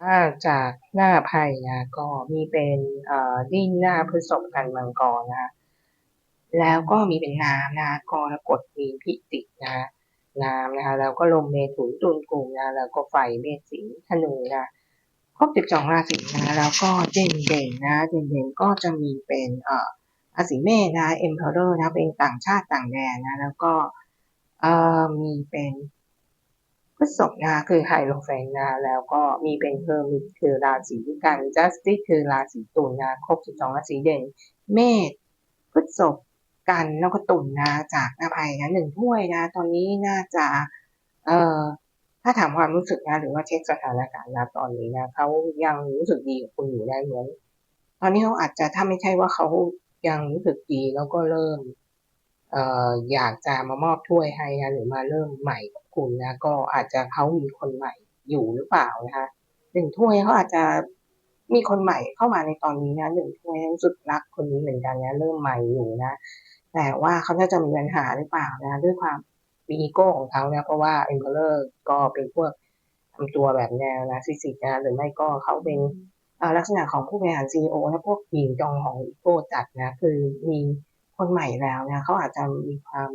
ถ้าจากหน้าไพ่นะก็มีเป็นเอ่อดิ้นหน้าพฤษภกันมังกรนะแล้วก็มีเป็นน้ำนะกรกฎมีพิจิกนะน้ำนะคะแล้วก็ลมเมถุนตุลกุมนะแล้วก็ไฟเมษสิงห์ธนูนะครบสิบสองราศีนะแล้วก็เด่นเด่นนะเด่นเด่นก็จะมีเป็นเอ่อราศีเมษนะเอ็มเพอเรอร์นะเป็นต่างชาติต่างแดนนะแล้วก็เอ่อมีเป็น พฤษภนะคือไฮโลแฟนนะแล้วก็มีเป็นเฮอร์มิตคือราศีกันจัสติคือราศีตุลนะครบสิบสองราศีเด่น เมษพฤษภกันแล้วก็ตุ่นะจากหน้าไพ่นะหนึ่งถ้วยนะ ตอนนี้น่าจะเอ่อถ้าถามความรู้สึกนะหรือว่าเช็คสถานการณ์นะตอนนี้นะเขายังรู้สึกดีกับคุณอยู่ได้เหมือนตอนนี้เขาอาจจะถ้าไม่ใช่ว่าเขายังรู้สึกดีแล้วก็เริ่ม อยากจะมามอบถ้วยให้นะหรือมาเริ่มใหม่กับคุณนะก็อาจจะเขามีคนใหม่อยู่หรือเปล่านะคะหนึ่งถ้วยเขาอาจจะมีคนใหม่เข้ามาในตอนนี้นะหนึ่งถ้วยสึกรักคนนี้เหมือนกันนะเริ่มใหม่อยู่นะแต่ว่าเขาน่าจะมีปัญหาหรือเปล่านะด้วยความมีอีโก้ของเขานะเพราะว่าเอ็มเพลอร์ก็เป็นพวกทำตัวแบบแนวนะซิสิกนะหรือไม่ก็เขาเป็นลักษณะของผู้บริหารซีอนะพวกหญิงจองของอีโก้จัดนะคือมี คนใหม่แล้วนะเขาอาจจะมีความ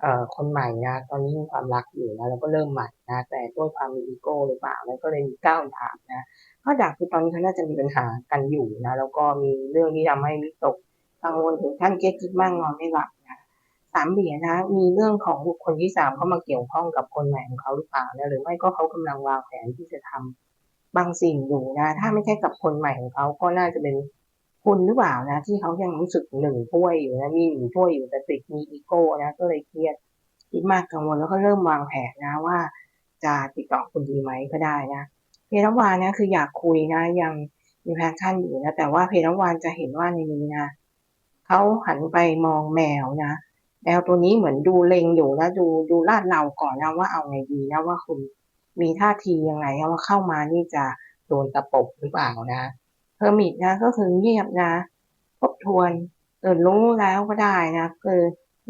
เอ่อคนใหม่นะตอนนี้มีความรักอยู่นะแล้วก็เริ่มใหม่นะแต่ด้วยความมีอีโก้หรือเปล่าแล้วก็เลยมีก้าวดาบนะข้อดาบคือตอนนี้เขาน่าจะมีปัญหากันอยู่นะแล้วก็มีเรื่องที่ทำให้วิตกกังวลถึงขั้นเครียดคิดมากนอนไม่หลับนะสามเหรียญนะ มีเรื่องของบุคคลที่สามเข้ามาเกี่ยวข้องกับคนใหม่ของเขาหรือเปล่านะหรือไม่ก็เขากำลังวางแผนที่จะทำบางสิ่งอยู่นะ ถ้าไม่ใช่กับคนใหม่ของเขาก็น่าจะเป็น คุณหรือเปล่านะ ที่เขายังรู้สึกหนึ่งถ้วยอยู่นะมีหนึ่งถ้วยอยู่แต่ติดมีอีโก้นะก็เลยเครียดคิดมากกังวลแล้วก็เริ่มวางแผนนะว่า จะติดต่อคุณดีไหมก็ได้นะเพรวานนะคืออยากคุยนะยังมีแพชชั่นอยู่นะแต่ว่าเพรวานจะเห็นว่าในนี้นะเขาหันไปมองแมวนะแมวตัวนี้เหมือนดูเล็งอยู่แล้วดูดูลาดเราก่อนนะว่าเอาไงดีนะว่าคุณมีท่าทียังไงว่าเข้ามานี่จะโดนตะปบหรือเปล่านะ เฮอร์มิตนะก็คือเงียบนะทบทวนตื่นรู้แล้วก็ได้นะคือ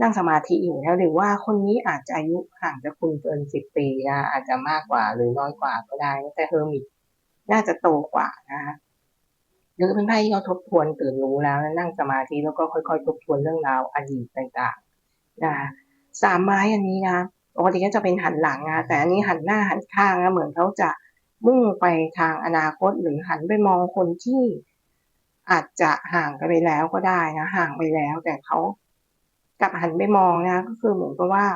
นั่งสมาธิอยู่แล้วหรือว่าคนนี้อาจจะอายุห่างจากคุณเกินสิบปีนะอาจจะมากกว่าหรือน้อยกว่าก็ได้ แต่เฮอร์มิตน่าจะโตกว่านะคะหรือเป็นไพ่ที่เขาทบทวนตื่นรู้แล้วนั่งสมาธิแล้วก็ค่อยๆ ทบทวนเรื่องราวอดีตต่างๆนะสามไม้อันนี้นะปกติก็จะเป็นหันหลังนะแต่อันนี้หันหน้าหันข้างนะเหมือนเขาจะ มุ่งไปทางอนาคตหรือหันไปมองคนที่อาจจะห่างกันไปแล้วก็ได้นะ ห่างไปแล้ว แต่เขากลับหันไปมองนะ ก็คือเหมือนกับว่า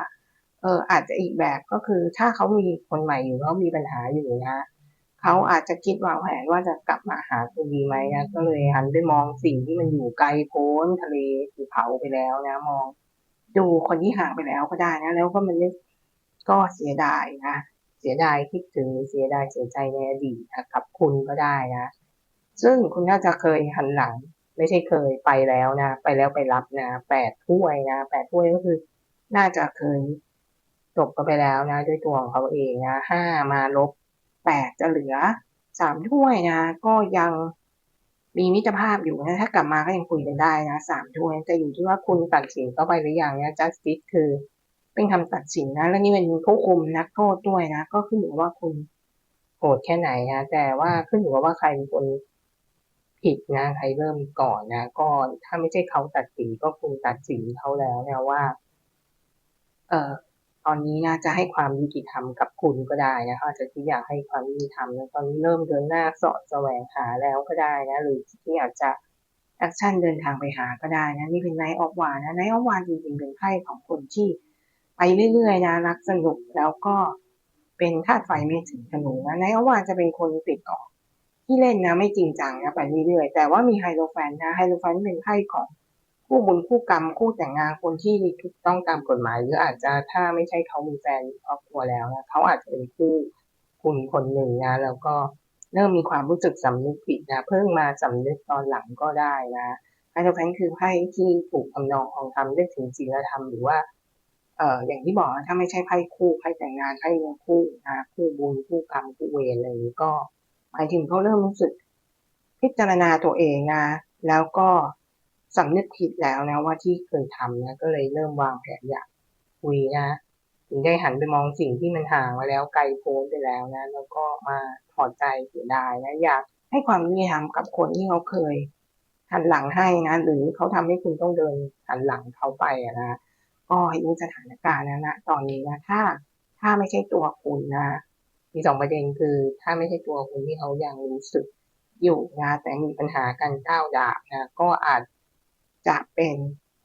เอออาจจะอีกแบบก็คือ ถ้าเขามีคนใหม่อยู่เขามีปัญหาอยู่นะเขาอาจจะคิดวางแผนว่าจะกลับมาหาคุณดีไหมนะก็เลยหันไปมองสิ่งที่มันอยู่ไกลโพ้นทะเลภูเขาไปแล้วนะ มอง ดูคนที่ห่างไปแล้วก็ได้นะ แล้วก็มันก็เสียดายนะ สียดายคิดถึงเสียดายเสียใจในอดีตกับคุณก็ได้นะ ซึ่งคุณน่าจะเคยหันหลัง ไม่ใช่เคยไปแล้วนะ ไปแล้วไปรับนะแปดถ้วยนะแปดถ้วยก็คือ น่าจะเคยจบกันไปแล้วนะ ด้วยตัวของเขาเองนะห้ามาลบแปดจะเหลือสามถ้วยนะ ก็ยังมีมิตรภาพอยู่นะถ้ากลับมาก็ยังคุยกันได้นะสามถ้วยแต่อยู่ที่ว่าคุณตัดสินเข้าไปหรือยังนะ justice คือ เป็นคำตัดสินนะ และนี่เป็นผู้คุมนักโทษด้วยนะ ก็ขึ้นอยู่ว่าคุณโกรธแค่ไหนนะ แต่ว่าขึ้นอยู่ว่าใครเป็นคนผิดนะ ใครเริ่มก่อนนะ ก็ถ้าไม่ใช่เขาตัดสินก็คุณตัดสินเขาแล้วนะว่า เอ่อตอนนี้นะจะให้ความยุติธรรมกับคุณก็ได้นะเขาอาจจะคิดอยากให้ความยุติธรรมตอนนี้เริ่มเดินหน้าเสาะแสวงหาแล้วก็ได้นะ หรือที่อยากจะแอคชั่นเดินทางไปหาก็ได้นะนี่เป็นไนท์ออฟวานนะไนท์ออฟวานจริงๆเป็นไพ่ของคนที่ ไปเรื่อยๆนะรักสนุกแล้วก็เป็นธาตุไฟไม่ถึงธนูนะไนออฟวานจะเป็นคนติดออกที่เล่นนะไม่จริงจังนะไปเรื่อยๆแต่ว่ามีไฮโลแฟนนะไฮโลแฟนเป็นไพ่ของคู่บุญคู่กรรมคู่แต่งงานคนที่ถูกต้องตามกฎหมาย หรืออาจจะถ้าไม่ใช่เขามีแฟนครอบครัวแล้วนะเขาอาจจะเป็นคู่คุณคนหนึ่งนะแล้วก็เริ่มมีความรู้สึกสำนึกผิดนะเพิ่งมาสำนึกตอนหลังก็ได้นะไฮโดรแพนคือไพ่ที่ถูกทำนองของทำได้ถึงศีลธรรมหรือว่า เอ่ออย่างที่บอกนะถ้าไม่ใช่ไพ่คู่ไพ่แต่งงานไพ่เนื้อคู่นะคู่บุญคู่กรรมคู่เวรอะไรนี้ก็หมายถึงเขาเริ่มรู้สึกพิจารณาตัวเองนะ แล้วก็สำนึกผิดแล้วนะว่าที่เคยทำนะก็เลยเริ่มวางแผนอยากคุยนะถึงได้หันไปมองสิ่งที่มันห่างมาแล้วไกลโพ้นไปแล้วนะ แล้วก็มาถอดใจเสียดายนะอยากให้ความยุติธรรมกับคนที่เขาเคยหันหลังให้นะ หรือเขาทำให้คุณต้องเดินหันหลังเขาไปอะนะ ก็ให้รู้สถานการณ์นะนะตอนนี้นะถ้าถ้าไม่ใช่ตัวคุณนะมีสองประเด็นคือ ถ้าไม่ใช่ตัวคุณที่เขายังรู้สึกอยู่นะแต่มีปัญหากันก้าวดาบนะก็อาจจะเป็น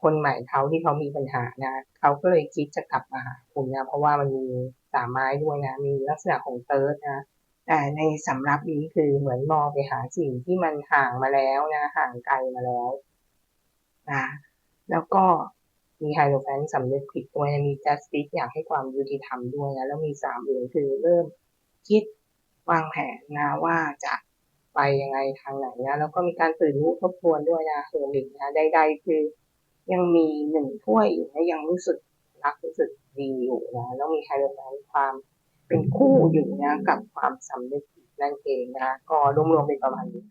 คนใหม่เขาที่เขามีปัญหานะเขาก็เลยคิดจะกลับมาหาคุณนะเพราะว่ามันมีสามไม้ด้วยนะมีลักษณะของเติร์ดนะแต่ในสำรับนี้คือเหมือนมองไปหาสิ่งที่มันห่างมาแล้วนะห่างไกลมาแล้วนะแล้วก็ มีไฮโลแฟนสำนึกผิดด้วยนะมีจัสติสอยากให้ความยุติธรรมด้วยนะแล้วมีสามเหรียญคือเริ่มคิดวางแผนนะว่าจะไปยังไงทางไหนนะแล้วก็มีการตื่นรู้ทบทวนด้วยนะเฮอร์มิตนะใดๆคือ ยังมีหนึ่งถ้วยอยู่นะยังรู้สึกรักรู้สึกดีอยู่นะแล้วมีไฮโลแฟนความเป็นคู่อยู่นะกับความสำนึกผิดนั่นเองนะก็รวมๆเป็นประมาณนี้